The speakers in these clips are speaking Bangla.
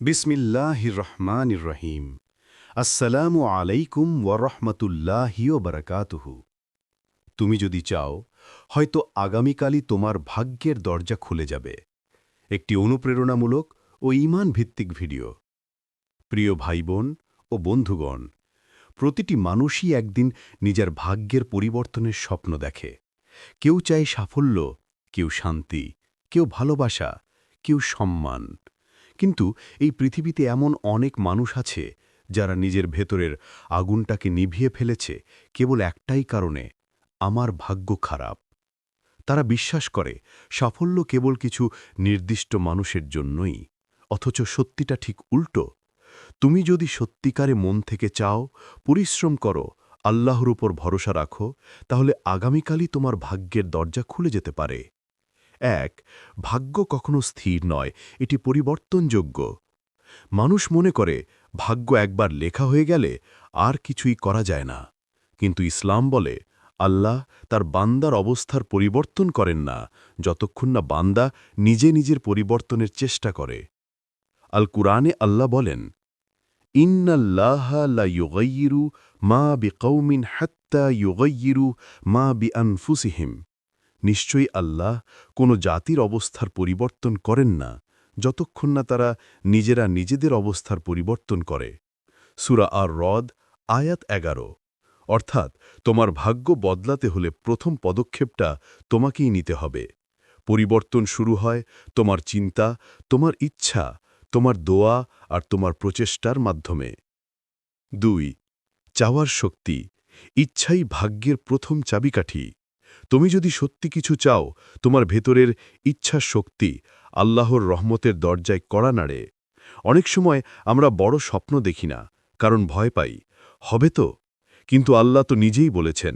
বিসমিল্লাহির রহমানির রহিম আসসালামু আলাইকুম ওয়ারহমতুল্লাহি বারাকাতুহু তুমি যদি চাও, হয়তো আগামীকালই তোমার ভাগ্যের দরজা খুলে যাবে। একটি অনুপ্রেরণামূলক ও ঈমান ভিত্তিক ভিডিও। প্রিয় ভাই বোন ও বন্ধুগণ, প্রতিটি মানুষই একদিন নিজের ভাগ্যের পরিবর্তনের স্বপ্ন দেখে। কেউ চায় সাফল্য, কেউ শান্তি, কেউ ভালোবাসা, কেউ সম্মান। কিন্তু এই পৃথিবীতে এমন অনেক মানুষ আছে যারা নিজের ভেতরের আগুনটাকে নিভিয়ে ফেলেছে কেবল একটাই কারণে, আমার ভাগ্য খারাপ। তারা বিশ্বাস করে, সাফল্য কেবল কিছু নির্দিষ্ট মানুষের জন্যই, অথচ সত্যিটা ঠিক উল্টো। তুমি যদি সত্যিকারে মন থেকে চাও, পরিশ্রম করো, আল্লাহর উপর ভরসা রাখো, তাহলে আগামীকালই তোমার ভাগ্যের দরজা খুলে যেতে পারে। এক, ভাগ্য কখনো স্থির নয়, এটি পরিবর্তনযোগ্য। মানুষ মনে করে, ভাগ্য একবার লেখা হয়ে গেলে আর কিছুই করা যায় না। কিন্তু ইসলাম বলে, আল্লাহ তার বান্দার অবস্থার পরিবর্তন করেন না, যতক্ষণ না বান্দা নিজে নিজের পরিবর্তনের চেষ্টা করে। আল কুরআনে আল্লাহ বলেন, ইন্নাল্লাহ মা বিকৌমিন হাত্তা ইউগাইয়িরু মা বি আনফুসিহিম নিশ্চয়ই আল্লাহ কোনো জাতির অবস্থার পরিবর্তন করেন না, যতক্ষণ না তারা নিজেরা নিজেদের অবস্থার পরিবর্তন করে। সুরা আর রদ আয়াত এগারো। অর্থাৎ, তোমার ভাগ্য বদলাতে হলে প্রথম পদক্ষেপটা তোমাকেই নিতে হবে। পরিবর্তন শুরু হয় তোমার চিন্তা, তোমার ইচ্ছা, তোমার দোয়া আর তোমার প্রচেষ্টার মাধ্যমে। দুই, চাওয়ার শক্তি। ইচ্ছাই ভাগ্যের প্রথম চাবিকাঠি। তুমি যদি সত্যি কিছু চাও, তোমার ভেতরের ইচ্ছা শক্তি আল্লাহর রহমতের দরজায় কড়া নাড়ে। অনেক সময় আমরা বড় স্বপ্ন দেখি না, কারণ ভয় পাই। হবে তো? কিন্তু আল্লাহ তো নিজেই বলেছেন,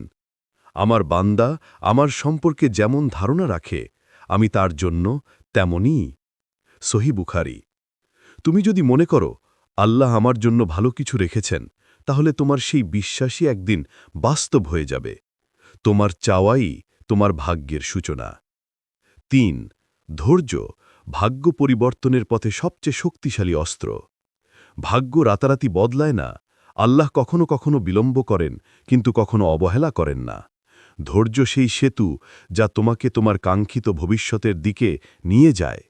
আমার বান্দা আমার সম্পর্কে যেমন ধারণা রাখে, আমি তার জন্য তেমনই। সহি বুখারি। তুমি যদি মনে করো, আল্লাহ আমার জন্য ভালো কিছু রেখেছেন, তাহলে তোমার সেই বিশ্বাসই একদিন বাস্তব হয়ে যাবে। তোমার চাওয়াই তোমার ভাগ্যের সূচনা। তিন, ধৈর্য ভাগ্য পরিবর্তনের পথে সবচেয়ে শক্তিশালী অস্ত্র। ভাগ্য রাতারাতি বদলায় না, আল্লাহ কখনো কখনো বিলম্ব করেন, কিন্তু কখনো অবহেলা করেন না। ধৈর্য সেই সেতু যা তোমাকে তোমার কাঙ্ক্ষিত ভবিষ্যতের দিকে নিয়ে যায়।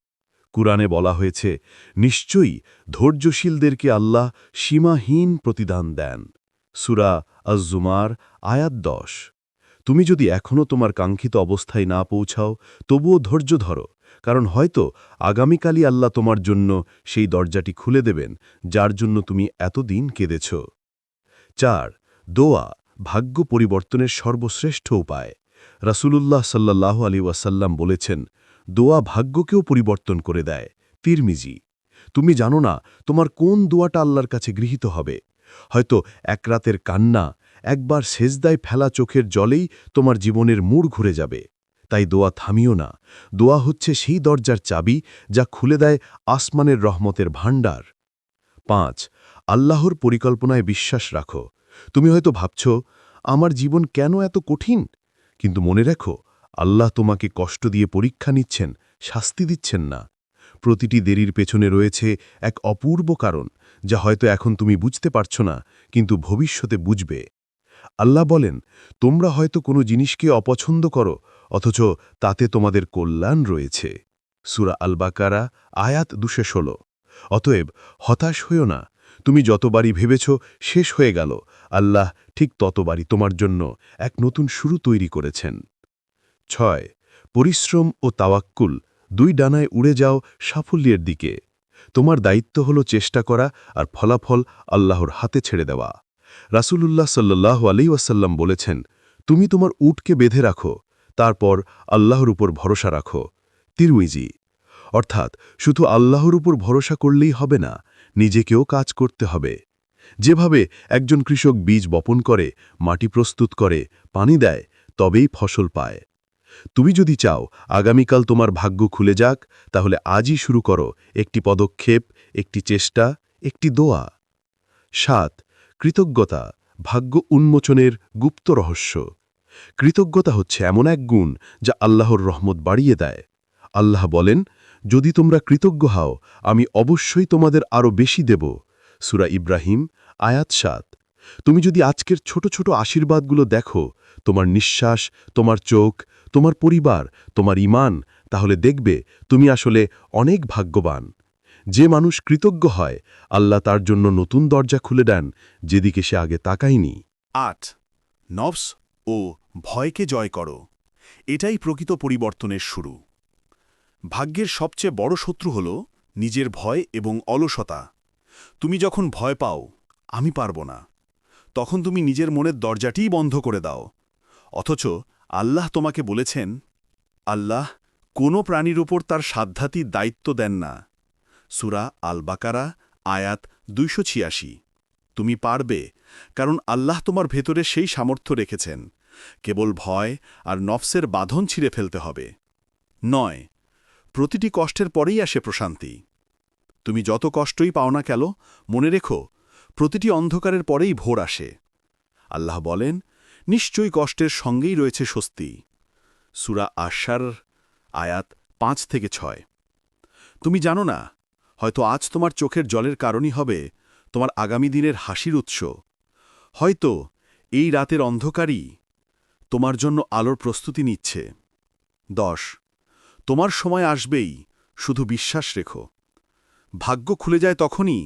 কুরআনে বলা হয়েছে, নিশ্চয়ই ধৈর্যশীলদেরকে আল্লাহ সীমাহীন প্রতিদান দেন। সুরা আজজুমার আয়াত দশ। তুমি যদি এখনও তোমার কাঙ্ক্ষিত অবস্থায় না পৌঁছাও, তবুও ধৈর্য ধরো, কারণ হয়তো আগামীকালই আল্লাহ তোমার জন্য সেই দরজাটি খুলে দেবেন, যার জন্য তুমি এতদিন কেঁদেছ। চার, দোয়া ভাগ্য পরিবর্তনের সর্বশ্রেষ্ঠ উপায়। রাসূলুল্লাহ সাল্লাহ আলী ওয়াসাল্লাম বলেছেন, দোয়া ভাগ্যকেও পরিবর্তন করে দেয়। তিরমিজি, তুমি জানো না তোমার কোন দোয়াটা আল্লাহর কাছে গৃহীত হবে? হয়তো এক রাতের কান্না একবার সেজদায় ফেলা চোখের জলেই তোমার জীবনের মূর ঘুরে যাবে। তাই দোয়া থামিও না। দোয়া হচ্ছে সেই দরজার চাবি যা খুলে দেয় আসমানের রহমতের ভাণ্ডার। পাঁচ, আল্লাহর পরিকল্পনায় বিশ্বাস রাখো। তুমি হয়তো ভাবছ, আমার জীবন কেন এত কঠিন? কিন্তু মনে রেখো, আল্লাহ তোমাকে কষ্ট দিয়ে পরীক্ষা নিচ্ছেন, শাস্তি দিচ্ছেন না। প্রতিটি দেরির পেছনে রয়েছে এক অপূর্ব কারণ, যা হয়তো এখন তুমি বুঝতে পারছ না, কিন্তু ভবিষ্যতে বুঝবে। আল্লাহ বলেন, তোমরা হয়তো কোনো জিনিসকে অপছন্দ করো, অথচ তাতে তোমাদের কল্যাণ রয়েছে। সুরা আলবাকারা, আয়াত দুশে ষোলো। অতএব, হতাশ হইও না, তুমি যতবারই ভেবেছ শেষ হয়ে গেল, আল্লাহ ঠিক ততবারই তোমার জন্য এক নতুন শুরু তৈরি করেছেন। ছয়, পরিশ্রম ও তাওয়াক্কুল, দুই ডানায় উড়ে যাও সাফল্যের দিকে। তোমার দায়িত্ব হল চেষ্টা করা আর ফলাফল আল্লাহর হাতে ছেড়ে দেওয়া। রাসূলুল্লাহ সাল্লাহ আলী ওয়াসাল্লাম বলেছেন, তুমি তোমার উটকে বেঁধে রাখো, তারপর আল্লাহর উপর ভরসা রাখো। তিরুইজি অর্থাৎ শুধু আল্লাহর উপর ভরসা করলেই হবে না, নিজেকেও কাজ করতে হবে। যেভাবে একজন কৃষক বীজ বপন করে, মাটি প্রস্তুত করে, পানি দেয়, তবেই ফসল পায়। তুমি যদি চাও আগামীকাল তোমার ভাগ্য খুলে যাক, তাহলে আজই শুরু করো একটি পদক্ষেপ, একটি চেষ্টা, একটি দোয়া। সাত কৃতজ্ঞতা ভাগ্য উন্মোচনের গুপ্ত রহস্য। কৃতজ্ঞতা হচ্ছে এমন এক গুণ যা আল্লাহর রহমত বাড়িয়ে দেয়। আল্লাহ বলেন, যদি তোমরা কৃতজ্ঞ হও, আমি অবশ্যই তোমাদের আরও বেশি দেব। সুরা ইব্রাহিম, আয়াত সাত। তুমি যদি আজকের ছোট ছোট আশীর্বাদগুলো দেখো, তোমার নিঃশ্বাস, তোমার চোখ, তোমার পরিবার, তোমার ইমান তাহলে দেখবে তুমি আসলে অনেক ভাগ্যবান। যে মানুষ কৃতজ্ঞ হয়, আল্লাহ তার জন্য নতুন দরজা খুলে দেন, যেদিকে সে আগে তাকায়নি। আট, নফস ও ভয়কে জয় করো। এটাই প্রকৃত পরিবর্তনের শুরু। ভাগ্যের সবচেয়ে বড় শত্রু হল নিজের ভয় এবং অলসতা। তুমি যখন ভয় পাও, আমি পারব না। তখন তুমি নিজের মনের দরজাটিই বন্ধ করে দাও। অথচ আল্লাহ তোমাকে বলেছেন, আল্লাহ কোনো প্রাণীর ওপর তার সাধ্যাতি দায়িত্ব দেন না। সুরা আল বাকারা আয়াত দুইশো ছিয়াশি। তুমি পারবে, কারণ আল্লাহ তোমার ভেতরে সেই সামর্থ্য রেখেছেন। কেবল ভয় আর নফসের বাঁধন ছিঁড়ে ফেলতে হবে। নয়, প্রতিটি কষ্টের পরেই আসে প্রশান্তি। তুমি যত কষ্টই পাও না কেন, মনে রেখো, প্রতিটি অন্ধকারের পরেই ভোর আসে। আল্লাহ বলেন, নিশ্চয়ই কষ্টের সঙ্গেই রয়েছে স্বস্তি। সুরা আশার আয়াত পাঁচ থেকে ছয়। তুমি জানো না হয়তো আজ তোমার চোখের জলের কারণই হবে তোমার আগামী দিনের হাসির উৎস। হয়তো এই রাতের অন্ধকারই তোমার জন্য আলোর প্রস্তুতি নিচ্ছে। দশ, তোমার সময় আসবেই, শুধু বিশ্বাস রেখো। ভাগ্য খুলে যায় তখনই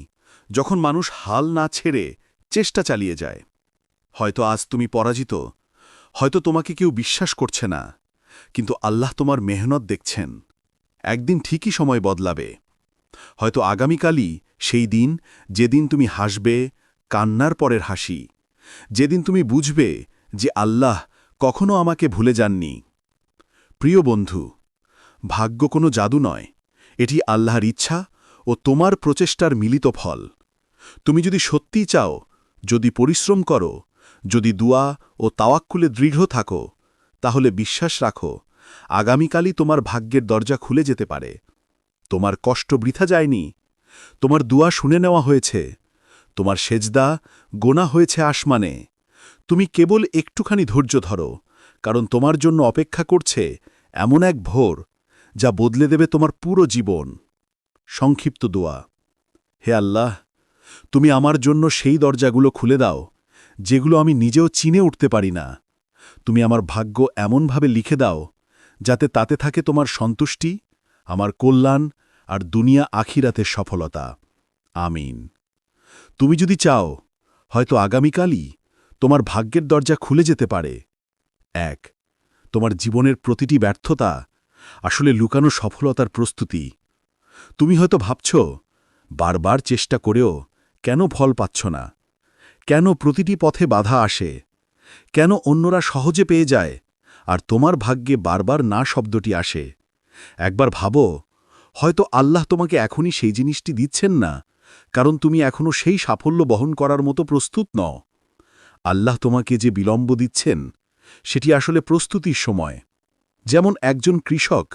যখন মানুষ হাল না ছেড়ে চেষ্টা চালিয়ে যায়। হয়তো আজ তুমি পরাজিত, হয়তো তোমাকে কেউ বিশ্বাস করছে না, কিন্তু আল্লাহ তোমার মেহনত দেখছেন। একদিন ঠিকই সময় বদলাবে। হয়তো আগামীকালই সেই দিন যেদিন তুমি হাসবে, কান্নার পরের হাসি। যেদিন তুমি বুঝবে যে আল্লাহ কখনো আমাকে ভুলে যাননি। প্রিয় বন্ধু, ভাগ্য কোনো জাদু নয়। এটি আল্লাহর ইচ্ছা ও তোমার প্রচেষ্টার মিলিত ফল। তুমি যদি সত্যিই চাও, যদি পরিশ্রম করো, যদি দুয়া ও তাওয়াক্কুলে দৃঢ় থাকো, তাহলে বিশ্বাস রাখো, আগামীকালই তোমার ভাগ্যের দরজা খুলে যেতে পারে। তোমার কষ্ট বৃথা যায়নি। তোমার দুয়া শুনে নেওয়া হয়েছে। তোমার সেজদা গোনা হয়েছে আসমানে। তুমি কেবল একটুখানি ধৈর্য ধরো, কারণ তোমার জন্য অপেক্ষা করছে এমন এক ভোর, যা বদলে দেবে তোমার পুরো জীবন। সংক্ষিপ্ত দোয়া। হে আল্লাহ, তুমি আমার জন্য সেই দরজাগুলো খুলে দাও, যেগুলো আমি নিজেও চিনে উঠতে পারি না। তুমি আমার ভাগ্য এমনভাবে লিখে দাও, যাতে তাতে থাকে তোমার সন্তুষ্টি, আমার কল্যাণ আর দুনিয়া আখিরাতের সফলতা। আমিন। তুমি যদি চাও, হয়তো আগামীকালই তোমার ভাগ্যের দরজা খুলে যেতে পারে। এক, তোমার জীবনের প্রতিটি ব্যর্থতা আসলে লুকানো সফলতার প্রস্তুতি। তুমি হয়তো ভাবছ, বারবার চেষ্টা করেও কেন ফল পাচ্ছ না? কেন প্রতিটি পথে বাধা আসে? কেন অন্যরা সহজে পেয়ে যায় আর তোমার ভাগ্যে বারবার না শব্দটি আসে? একবার ভাবো হয়তো আল্লাহ তোমাকে এখনই সেই জিনিসটি দিচ্ছেন না, কারণ তুমি এখনও সেই সাফল্য বহন করার মতো প্রস্তুত নও। আল্লাহ তোমাকে যে বিলম্ব দিচ্ছেন, সেটি আসলে প্রস্তুতির সময়। যেমন একজন কৃষক,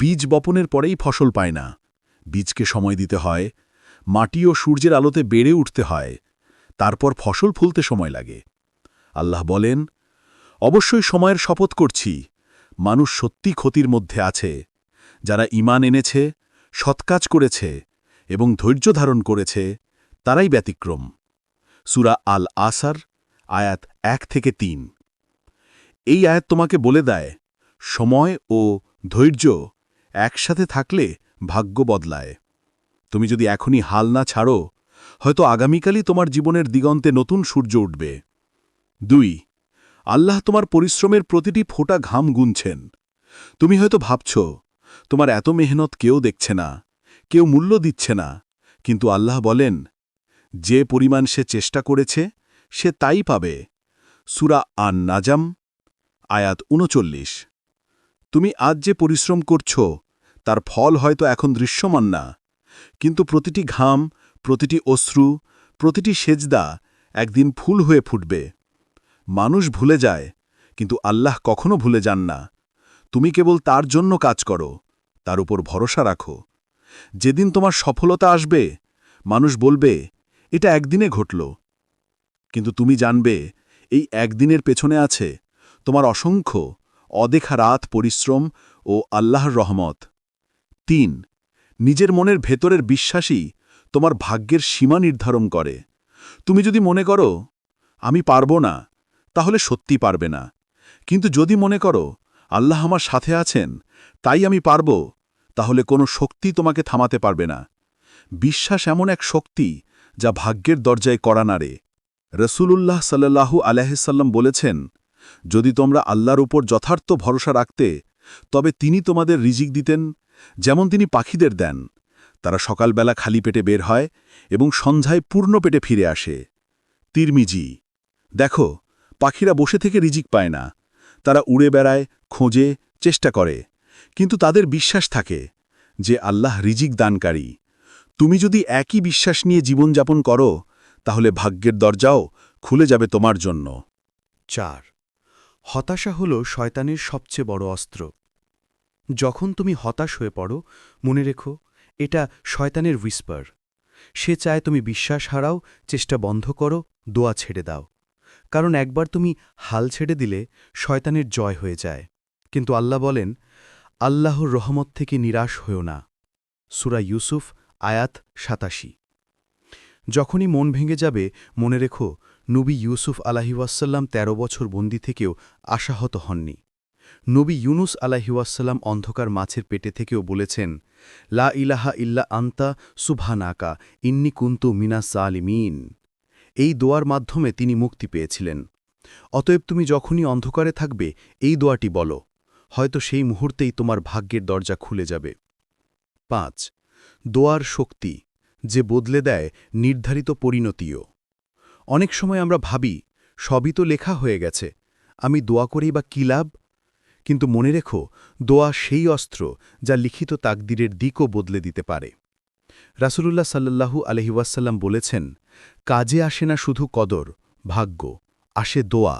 বীজ বপনের পরেই ফসল পায় না। বীজকে সময় দিতে হয়, মাটি ও সূর্যের আলোতে বেড়ে উঠতে হয়, তারপর ফসল ফুলতে সময় লাগে। আল্লাহ বলেন, অবশ্যই সময়ের শপথ করছি, মানুষ সত্যি ক্ষতির মধ্যে আছে যারা ইমান এনেছে, সৎকাজ করেছে এবং ধৈর্য ধারণ করেছে, তারাই ব্যতিক্রম। সুরা আল আসার আয়াত এক থেকে তিন। এই আয়াত তোমাকে বলে দেয়, সময় ও ধৈর্য একসাথে থাকলে ভাগ্য বদলায়। তুমি যদি এখনই হাল না ছাড়ো, হয়তো আগামীকালই তোমার জীবনের দিগন্তে নতুন সূর্য উঠবে। দুই, আল্লাহ তোমার পরিশ্রমের প্রতিটি ফোঁটা ঘাম গুনছেন। তুমি হয়তো ভাবছ তোমার এত মেহনত কেউ দেখছে না, কেউ মূল্য দিচ্ছে না। কিন্তু আল্লাহ বলেন, যে পরিমাণ সে চেষ্টা করেছে, সে তাই পাবে। সুরা আন নাজাম আয়াত উনচল্লিশ। তুমি আজ যে পরিশ্রম করছ, তার ফল হয়তো এখন দৃশ্যমান না, কিন্তু প্রতিটি ঘাম, প্রতিটি অশ্রু, প্রতিটি সেজদা একদিন ফুল হয়ে ফুটবে। মানুষ ভুলে যায়, কিন্তু আল্লাহ কখনো ভুলে যান না। তুমি কেবল তার জন্য কাজ করো। তার উপর ভরসা রাখো। যেদিন তোমার সফলতা আসবে, মানুষ বলবে, এটা একদিনে ঘটল। কিন্তু তুমি জানবে, এই একদিনের পেছনে আছে তোমার অসংখ্য অদেখা রাত, পরিশ্রম ও আল্লাহর রহমত। তিন, নিজের মনের ভেতরের বিশ্বাসই তোমার ভাগ্যের সীমা নির্ধারণ করে। তুমি যদি মনে করো, আমি পারব না, তাহলে সত্যি পারবে না। কিন্তু যদি মনে করো, আল্লাহ আমার সাথে আছেন, তাই আমি পারব তাহলে কোনো শক্তি তোমাকে থামাতে পারবে না। বিশ্বাস এমন এক শক্তি যা ভাগ্যের দরজায় করা নাড়ে। রসুলুল্লাহ সাল্লাহু আলাহিসাল্লাম বলেছেন, যদি তোমরা আল্লাহর উপর যথার্থ ভরসা রাখতে, তবে তিনি তোমাদের রিজিক দিতেন, যেমন তিনি পাখিদের দেন। তারা সকালবেলা খালি পেটে বের হয় এবং সন্ধ্যায় পূর্ণ পেটে ফিরে আসে। তিরমিজি, দেখো, পাখিরা বসে থেকে রিজিক পায় না। তারা উড়ে বেড়ায়, খোঁজে, চেষ্টা করে। কিন্তু তাদের বিশ্বাস থাকে যে আল্লাহ রিজিক দানকারী। তুমি যদি একই বিশ্বাস নিয়ে জীবনযাপন করো, তাহলে ভাগ্যের দরজাও খুলে যাবে তোমার জন্য। চার, হতাশা হল শয়তানের সবচেয়ে বড় অস্ত্র। যখন তুমি হতাশ হয়ে পড়ো, মনে রেখো, এটা শয়তানের উইস্পার সে চায় তুমি বিশ্বাস হারাও, চেষ্টা বন্ধ করো, দোয়া ছেড়ে দাও। কারণ একবার তুমি হাল ছেড়ে দিলে শয়তানের জয় হয়ে যায়। কিন্তু আল্লাহ বলেন আল্লাহর রহমত থেকে নিরাশ হয়েও না। সুরা ইউসুফ, আয়াত সাতাশি। যখনই মন ভেঙে যাবে, মনে রেখো, নবী ইউসুফ আলাহিওয়াসাল্লাম ১৩ বছর বন্দি থেকেও আশাহত হননি। নবী ইউনুস আলাহিওয়াসাল্লাম অন্ধকার মাছের পেটে থেকেও বলেছেন, লা ইলাহা ইল্লা আন্তা সুবহানাকা, ইন্নি কুন্তু মিনা সালিমিন। এই দোয়ার মাধ্যমে তিনি মুক্তি পেয়েছিলেন। অতএব তুমি যখনই অন্ধকারে থাকবে, এই দোয়াটি বলো। হয়তো সেই মুহূর্তেই তোমার ভাগ্যের দরজা খুলে যাবে। পাঁচ, দোয়ার শক্তি, যে বদলে দেয় নির্ধারিত পরিণতিও। অনেক সময় আমরা ভাবি, সবই তো লেখা হয়ে গেছে, আমি দোয়া করেই বা কী লাভ? কিন্তু মনে রেখো, দোয়া সেই অস্ত্র যা লিখিত তাকদিরের দিকও বদলে দিতে পারে। রাসূলুল্লাহ সাল্লাল্লাহু আলহিউসাল্লাম বলেছেন, কাজে আসে না শুধু কদর, ভাগ্য, আসে দোয়া।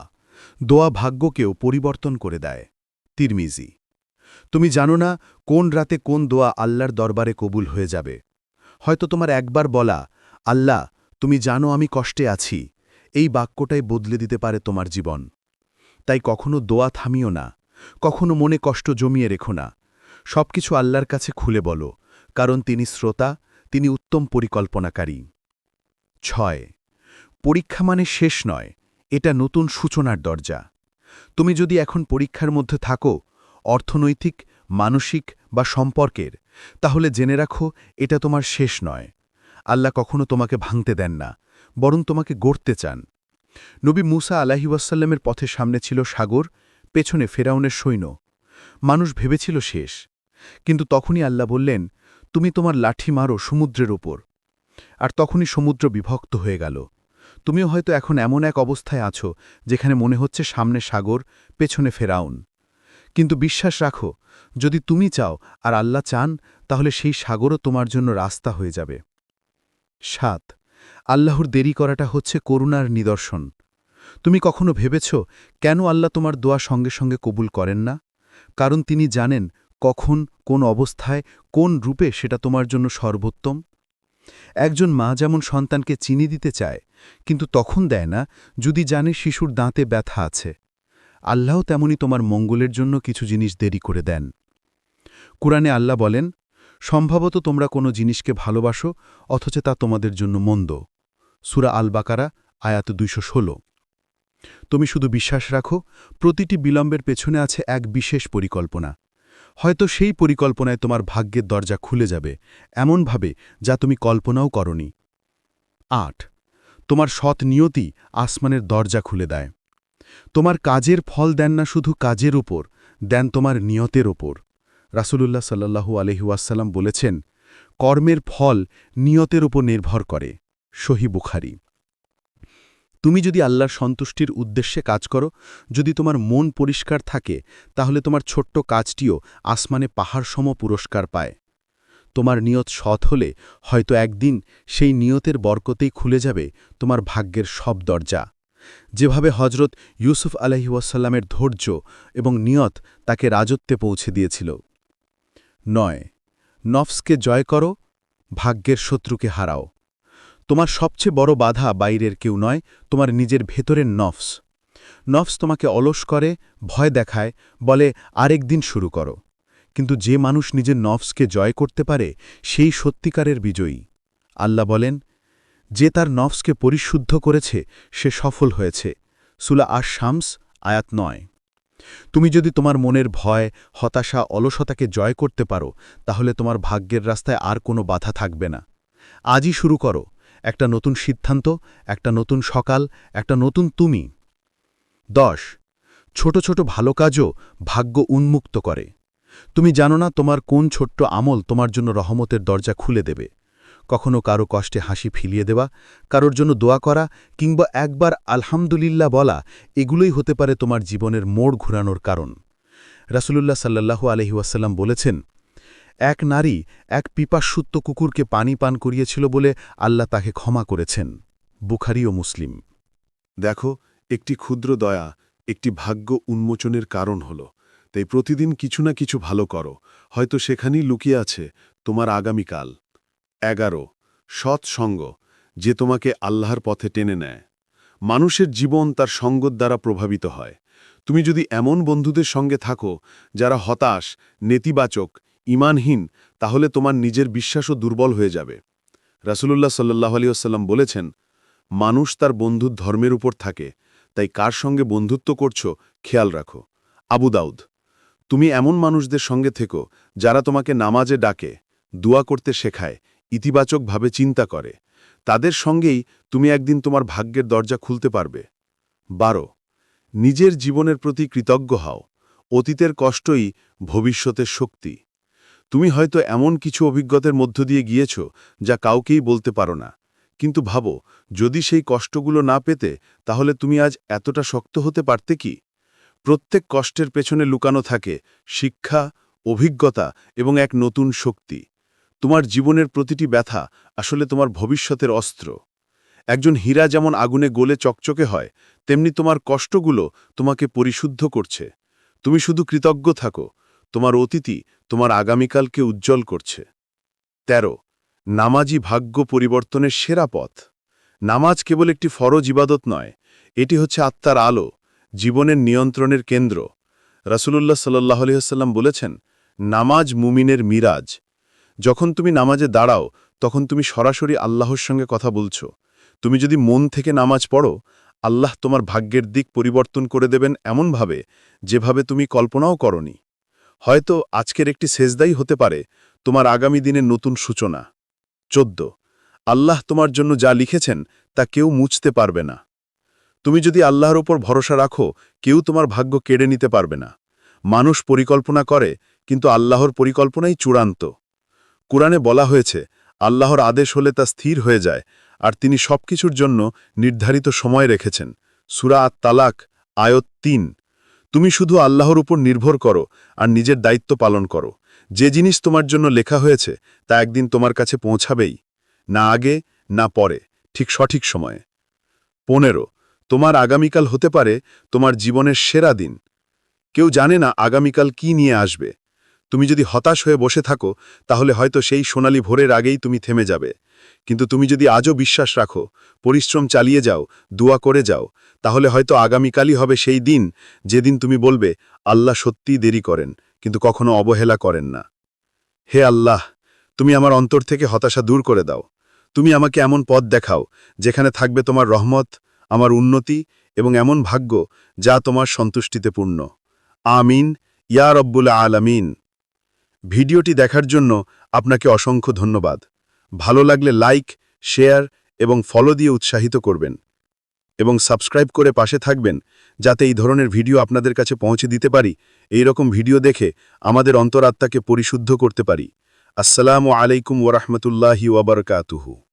দোয়া ভাগ্যকেও পরিবর্তন করে দেয়। তিরমিজি, তুমি জানো না কোন রাতে কোন দোয়া আল্লাহর দরবারে কবুল হয়ে যাবে? হয়তো তোমার একবার বলা, আল্লাহ, তুমি জানো আমি কষ্টে আছি, এই বাক্যটাই বদলে দিতে পারে তোমার জীবন। তাই কখনো দোয়া থামিও না, কখনো মনে কষ্ট জমিয়ে রেখো না। সবকিছু আল্লাহর কাছে খুলে বলো, কারণ তিনি শ্রোতা, তিনি উত্তম পরিকল্পনাকারী। ছয়, পরীক্ষা মানে শেষ নয়, এটা নতুন সূচনার দরজা। তুমি যদি এখন পরীক্ষার মধ্যে থাকো, অর্থনৈতিক, মানসিক বা সম্পর্কের, তাহলে জেনে রাখো এটা তোমার শেষ নয়। আল্লাহ কখনো তোমাকে ভাঙতে দেন না, বরং তোমাকে গড়তে চান। নবী মুসা আলাহিউসাল্লামের পথে সামনে ছিল সাগর, পেছনে ফেরাউনের সৈন্য। মানুষ ভেবেছিল শেষ। কিন্তু তখনই আল্লাহ বললেন, তুমি তোমার লাঠি মারো সমুদ্রের ওপর আর তখনই সমুদ্র বিভক্ত হয়ে গেল। তুমিও হয়তো এখন এমন এক অবস্থায় আছো, যেখানে মনে হচ্ছে সামনে সাগর, পেছনে ফেরাউন। কিন্তু বিশ্বাস রাখো, যদি তুমি চাও আর আল্লাহ চান, তাহলে সেই সাগরও তোমার জন্য রাস্তা হয়ে যাবে। সাত, আল্লাহর দেরি করাটা হচ্ছে করুণার নিদর্শন। তুমি কখনো ভেবেছ, কেন আল্লাহ তোমার দোয়া সঙ্গে সঙ্গে কবুল করেন না? কারণ তিনি জানেন কখন, কোন অবস্থায়, কোন রূপে সেটা তোমার জন্য সর্বোত্তম। একজন মা যেমন সন্তানকে চিনি দিতে চায় কিন্তু তখন দেয় না, যদি জানে শিশুর দাঁতে ব্যথা আছে। আল্লাহ তেমনি তোমার মঙ্গলের জন্য কিছু জিনিস দেরি করে দেন। কুরআনে আল্লাহ বলেন, সম্ভবত তোমরা কোনো জিনিসকে ভালোবাসো, অথচ তা তোমাদের জন্য মন্দ। সুরা আল বাকারা আয়াত দুইশো ষোলো। তুমি শুধু বিশ্বাস রাখো, প্রতিটি বিলম্বের পেছনে আছে এক বিশেষ পরিকল্পনা। হয়তো সেই পরিকল্পনায় তোমার ভাগ্যের দরজা খুলে যাবে, এমনভাবে যা তুমি কল্পনাও করনি। আট তোমার সৎ নিয়তি আসমানের দরজা খুলে দেয়। তোমার কাজের ফল দেন না শুধু কাজের উপর, দেন তোমার নিয়তের ওপর রাসূলুল্লাহ সাল্লাহু আলহিউসাল্লাম বলেছেন, কর্মের ফল নিয়তের উপর নির্ভর করে। সহি বুখারি। তুমি যদি আল্লাহর সন্তুষ্টির উদ্দেশ্যে কাজ করো, যদি তোমার মন পরিষ্কার থাকে, তাহলে তোমার ছোট্ট কাজটিও আসমানে পাহাড়সম পুরস্কার পায়। তোমার নিয়ত সৎ হলে হয়তো একদিন সেই নিয়তের বরকতেই খুলে যাবে তোমার ভাগ্যের সব দরজা। যেভাবে হজরত ইউসুফ আলহিউসাল্লামের ধৈর্য এবং নিয়ত তাকে রাজত্বে পৌঁছে দিয়েছিল। নয়, নফসকে জয় করো, ভাগ্যের শত্রুকে হারাও। তোমার সবচেয়ে বড় বাধা বাইরের কেউ নয়, তোমার নিজের ভেতরের নফস। নফস তোমাকে অলস করে, ভয় দেখায়, বলে আরেক দিন শুরু করো। কিন্তু যে মানুষ নিজের নফসকে জয় করতে পারে, সেই সত্যিকারের বিজয়ী। আল্লাহ বলেন, যে তার নফসকে পরিশুদ্ধ করেছে, সে সফল হয়েছে। সুলা আশ শামস আয়াত নয়। তুমি যদি তোমার মনের ভয়, হতাশা, অলসতাকে জয় করতে পারো, তাহলে তোমার ভাগ্যের রাস্তায় আর কোনো বাধা থাকবে না। আজই শুরু করো। একটা নতুন সিদ্ধান্ত, একটা নতুন সকাল, একটা নতুন তুমি। দশ। ছোট ছোট ভালো কাজও ভাগ্য উন্মুক্ত করে। তুমি জানো না তোমার কোন ছোট্ট আমল তোমার জন্য রহমতের দরজা খুলে দেবে। কখনো কারও কষ্টে হাসি ফিলিয়ে দেওয়া, কারোর জন্য দোয়া করা, কিংবা একবার আলহামদুলিল্লাহ বলা, এগুলোই হতে পারে তোমার জীবনের মোড় ঘুরানোর কারণ। রাসুলুল্লাহ সাল্লাহু আলহিউসাল্লাম বলেছেন, এক নারী এক পিপাসুত্ত কুকুরকে পানি পান করিয়েছিল বলে আল্লাহ তাকে ক্ষমা করেছেন। বুখারি ও মুসলিম। দেখো, একটি ক্ষুদ্র দয়া একটি ভাগ্য উন্মোচনের কারণ হল। তাই প্রতিদিন কিছু না কিছু ভালো করো। হয়তো সেখানেই লুকিয়ে আছে তোমার আগামীকাল। এগারো। সৎসঙ্গ যে তোমাকে আল্লাহর পথে টেনে নেয়। মানুষের জীবন তার সঙ্গত দ্বারা প্রভাবিত হয়। তুমি যদি এমন বন্ধুদের সঙ্গে থাকো যারা হতাশ, নেতিবাচক ইমানহীন তাহলে তোমার নিজের বিশ্বাসও দুর্বল হয়ে যাবে। রাসুলুল্লাহ সাল্লাহ আলিয়াল্লাম বলেছেন, মানুষ তার বন্ধুর ধর্মের উপর থাকে, তাই কার সঙ্গে বন্ধুত্ব করছ খেয়াল রাখো। আবু দাউদ তুমি এমন মানুষদের সঙ্গে থেকো, যারা তোমাকে নামাজে ডাকে, দোয়া করতে শেখায়, ইতিবাচকভাবে চিন্তা করে। তাদের সঙ্গেই তুমি একদিন তোমার ভাগ্যের দরজা খুলতে পারবে। বারো, নিজের জীবনের প্রতি কৃতজ্ঞ হও। অতীতের কষ্টই ভবিষ্যতের শক্তি। তুমি হয়তো এমন কিছু অভিজ্ঞতার মধ্য দিয়ে গিয়েছ, যা কাউকেই বলতে পারো না। কিন্তু ভাবো, যদি সেই কষ্টগুলো না পেতে, তাহলে তুমি আজ এতটা শক্ত হতে পারতে কি? প্রত্যেক কষ্টের পেছনে লুকানো থাকে শিক্ষা, অভিজ্ঞতা এবং এক নতুন শক্তি। তোমার জীবনের প্রতিটি ব্যথা আসলে তোমার ভবিষ্যতের অস্ত্র। একজন হীরা যেমন আগুনে গোলে চকচকে হয়, তেমনি তোমার কষ্টগুলো তোমাকে পরিশুদ্ধ করছে। তুমি শুধু কৃতজ্ঞ থাকো, তোমার অতীতই তোমার আগামীকালকে উজ্জ্বল করছে। ১৩ নামাজি ভাগ্য পরিবর্তনের সেরা পথ। নামাজ কেবল একটি ফরজ ইবাদত নয়, এটি হচ্ছে আত্মার আলো জীবনের নিয়ন্ত্রণের কেন্দ্র। রাসুলুল্লাহ সাল্লাহ বলেছেন, নামাজ মুমিনের মিরাজ। যখন তুমি নামাজে দাঁড়াও, তখন তুমি সরাসরি আল্লাহর সঙ্গে কথা বলছ। তুমি যদি মন থেকে নামাজ পড়ো, আল্লাহ তোমার ভাগ্যের দিক পরিবর্তন করে দেবেন এমনভাবে, যেভাবে তুমি কল্পনাও করনি। হয়তো আজকের একটি সেজদাই হতে পারে, তোমার আগামী দিনের নতুন সূচনা। চোদ্দ, আল্লাহ তোমার জন্য যা লিখেছেন, তা কেউ মুছতে পারবে না। তুমি যদি আল্লাহর ওপর ভরসা রাখো, কেউ তোমার ভাগ্য কেড়ে নিতে পারবে না। মানুষ পরিকল্পনা করে, কিন্তু আল্লাহর পরিকল্পনাই চূড়ান্ত। কোরআনে বলা হয়েছে, আল্লাহর আদেশ হলে তা স্থির হয়ে যায়, আর তিনি সবকিছুর জন্য নির্ধারিত সময় রেখেছেন। সুরা তালাক আয়ত তিন। তুমি শুধু আল্লাহর উপর নির্ভর করো, আর নিজের দায়িত্ব পালন করো। যে জিনিস তোমার জন্য লেখা হয়েছে, তা একদিন তোমার কাছে পৌঁছাবেই। না আগে, না পরে, ঠিক সঠিক সময়ে। পনেরো। তোমার আগামীকাল হতে পারে তোমার জীবনের সেরা দিন। কেউ জানে না আগামীকাল কি নিয়ে আসবে। তুমি যদি হতাশ হয়ে বসে থাকো, তাহলে হয়তো সেই সোনালি ভোরের আগেই তুমি থেমে যাবে। কিন্তু তুমি যদি আজও বিশ্বাস রাখো, পরিশ্রম চালিয়ে যাও, দোয়া করে যাও, তাহলে হয়তো আগামীকালই হবে সেই দিন যেদিন তুমি বলবে, আল্লাহ সত্যিই দেরি করেন, কিন্তু কখনো অবহেলা করেন না। হে আল্লাহ, তুমি আমার অন্তর থেকে হতাশা দূর করে দাও। তুমি আমাকে এমন পথ দেখাও, যেখানে থাকবে তোমার রহমত আমার উন্নতি এবং এমন ভাগ্য যা তোমার সন্তুষ্টিতে পূর্ণ। আমিন, ইয়া রব্বুল আলামিন। ভিডিওটি দেখার জন্য আপনাকে অসংখ্য ধন্যবাদ। ভালো লাগলে লাইক, শেয়ার এবং ফলো দিয়ে উৎসাহিত করবেন এবং সাবস্ক্রাইব করে পাশে থাকবেন যাতে এই ধরনের ভিডিও আপনাদের কাছে পৌঁছে দিতে পারি। এই রকম ভিডিও দেখে আমাদের অন্তরাত্মাকে পরিশুদ্ধ করতে পারি। আসসালামু আলাইকুম ওরহমতুল্লাহি ওয়াবারকাতুহু